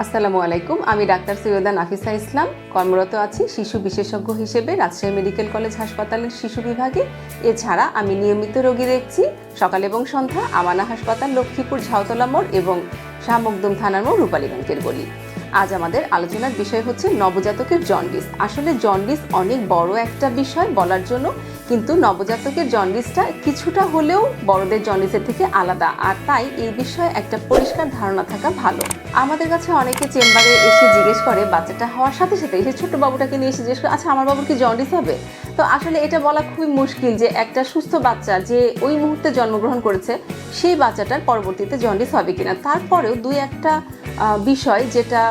আসসালামু আলাইকুম, আমি ডাক্তার সৈয়দা নাফিসা ইসলাম। কর্মরত আছি শিশু বিশেষজ্ঞ হিসেবে রাজশাহী মেডিকেল কলেজ হাসপাতালের শিশু বিভাগে। এছাড়া আমি নিয়মিত রোগী দেখছি, সকাল এবং সন্ধ্যা আমানা হাসপাতাল, লক্ষ্মীপুর, ঝাউতলা মোড় এবং শাহ মকদুম থানার মোড় রূপালী ব্যাংকের গলি। আজ আমাদের আলোচনার বিষয় হচ্ছে নবজাতকের জন্ডিস। আসলে জন্ডিস অনেক বড় একটা বিষয় বলার জন্য কিন্তু নবজাতকের জন্ডিসটা কিছুটা হলেও বড়দের জন্ডিসের থেকে আলাদা। আর তাই এই বিষয়ে একটা পরিষ্কার ধারণা থাকা ভালো। আমাদের কাছে অনেকে চেম্বারে এসে জিজ্ঞেস করে, বাচ্চাটা হওয়ার সাথে সাথে এই যে ছোট্ট বাবুটাকে নিয়ে এসে জিজ্ঞেস করে আচ্ছা আমার বাবুর কি জন্ডিস হবে? তো আসলে এটা বলা খুবই মুশকিল যে একটা সুস্থ বাচ্চা যে ওই মুহূর্তে জন্মগ্রহণ করেছে, সেই বাচ্চাটার পরবর্তীতে জন্ডিস হবে কিনা। তারপরেও দুই একটা বিষয় যেটা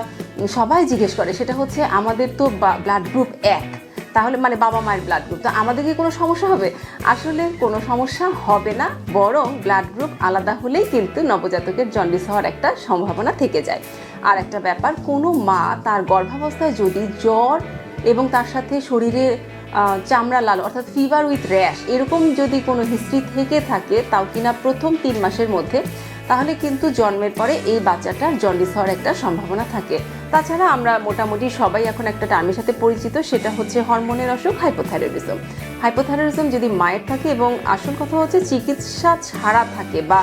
সবাই জিজ্ঞেস করে, সেটা হচ্ছে আমাদের তো ব্লাড গ্রুপ এক। তাহলে মানে বাবা মায়ের ব্লাড গ্রুপ তো আমাদের কি কোনো সমস্যা হবে? আসলে কোনো সমস্যা হবে না, বরং ব্লাড গ্রুপ আলাদা হলেই কিন্তু নবজাতকের জন্ডিস হওয়ার একটা সম্ভাবনা থেকে যায়। আর একটা ব্যাপার, কোনো মা তার গর্ভাবস্থায় যদি জ্বর এবং তার সাথে শরীরে চামড়া লাল, অর্থাৎ ফিভার উইথ র্যাশ এরকম যদি কোনো হিস্ট্রি থেকে থাকে, তাও কিনা প্রথম তিন মাসের মধ্যে তাহলে কিন্তু জন্মের পরে এই বাচ্চাটার জন্ডিস হওয়ার একটা সম্ভাবনা থাকে। তাছাড়া আমরা মোটামুটি সবাই এখন একটা টার্মের সাথে পরিচিত, সেটা হচ্ছে হরমোনের অসুখ হাইপোথাইরয়েডিজম হাইপোথাইরয়েডিজম যদি মায়ের থাকে এবং আসল কথা হচ্ছে চিকিৎসা ছাড়া থাকে বা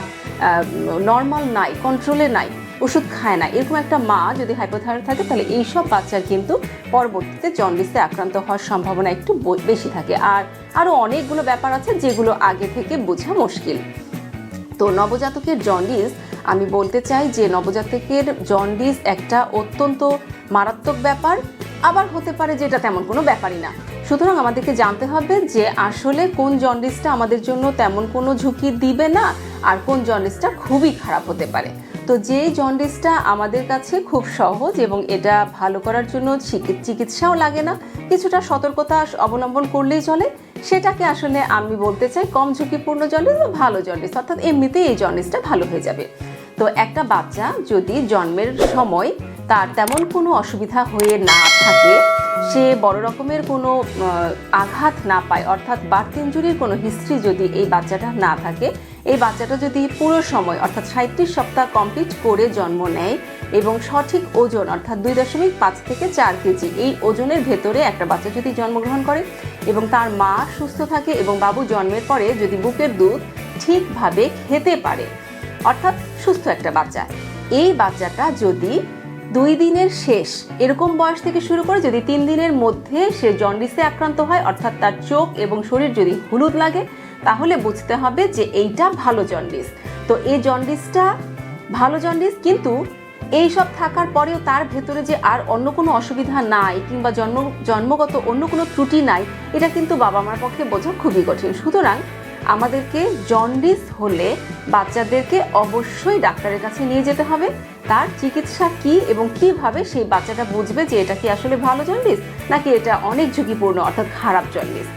নর্মাল নাই কন্ট্রোলে নাই, ওষুধ খায় না, এরকম একটা মা যদি হাইপোথাইরয়েড থাকে, তাহলে এইসব বাচ্চার কিন্তু পরবর্তীতে জন্ডিসে আক্রান্ত হওয়ার সম্ভাবনা একটু বেশি থাকে। আর আরও অনেকগুলো ব্যাপার আছে যেগুলো আগে থেকে বোঝা মুশকিল। তো নবজাতকের জন্ডিস আমি বলতে চাই যে নবজাতকের জন্ডিস একটা অত্যন্ত মারাত্মক ব্যাপার, আবার হতে পারে যে এটা তেমন কোনো ব্যাপারই না। সুতরাং আমাদেরকে জানতে হবে যে আসলে কোন জন্ডিসটা আমাদের জন্য তেমন কোনো ঝুঁকি দিবে না, আর কোন জন্ডিসটা খুবই খারাপ হতে পারে। তো যে জন্ডিসটা আমাদের কাছে খুব সহজ এবং এটা ভালো করার জন্য চিকিৎসাও লাগে না, কিছুটা সতর্কতা অবলম্বন করলেই চলে। সেটাকে আসলে আমি বলতে চাই কম ঝুঁকিপূর্ণ জন্ডিস বা ভালো জন্ডিস, অর্থাৎ এমনিতেই এই জন্ডিসটা ভালো হয়ে যাবে। তো একটা বাচ্চা যদি জন্মের সময় তার তেমন কোনো অসুবিধা হয়ে না থাকে সে বড় রকমের কোনো আঘাত না পায়। অর্থাৎ বার্থ ইঞ্জুরির কোনো হিস্ট্রি যদি এই বাচ্চাটা না থাকে, এই বাচ্চাটা যদি পুরো সময়, অর্থাৎ সাঁত্রিশ সপ্তাহ কমপ্লিট করে জন্ম নেয় এবং সঠিক ওজন, অর্থাৎ দুই দশমিক পাঁচ থেকে চার কেজি, এই ওজনের ভেতরে একটা বাচ্চা যদি জন্মগ্রহণ করে এবং তার মা সুস্থ থাকে এবং বাবু জন্মের পরে যদি বুকের দুধ ঠিকভাবে খেতে পারে, অর্থাৎ সুস্থ একটা বাচ্চা, এই বাচ্চাটা যদি দুই দিনের শেষ, এরকম বয়স থেকে শুরু করে যদি তিন দিনের মধ্যে সে জন্ডিসে আক্রান্ত হয়, অর্থাৎ তার চোখ এবং শরীর যদি হলুদ লাগে, তাহলে বুঝতে হবে যে এইটা ভালো জন্ডিস। তো এই জন্ডিসটা ভালো জন্ডিস, কিন্তু এই সব থাকার পরেও তার ভেতরে যে আর অন্য কোনো অসুবিধা নাই, কিংবা জন্ম, জন্মগত অন্য কোনো ত্রুটি নাই, এটা কিন্তু বাবা মার পক্ষে বোঝা খুবই কঠিন। সুতরাং আমাদেরকে জন্ডিস হলে বাচ্চাদেরকে অবশ্যই ডাক্তারের কাছে নিয়ে যেতে হবে। তার চিকিৎসা কি এবং কীভাবে সেই বাচ্চাটা বুঝবে যে এটা কি আসলে ভালো জন্ডিস, নাকি এটা অনেক ঝুঁকিপূর্ণ, অর্থাৎ খারাপ জন্ডিস?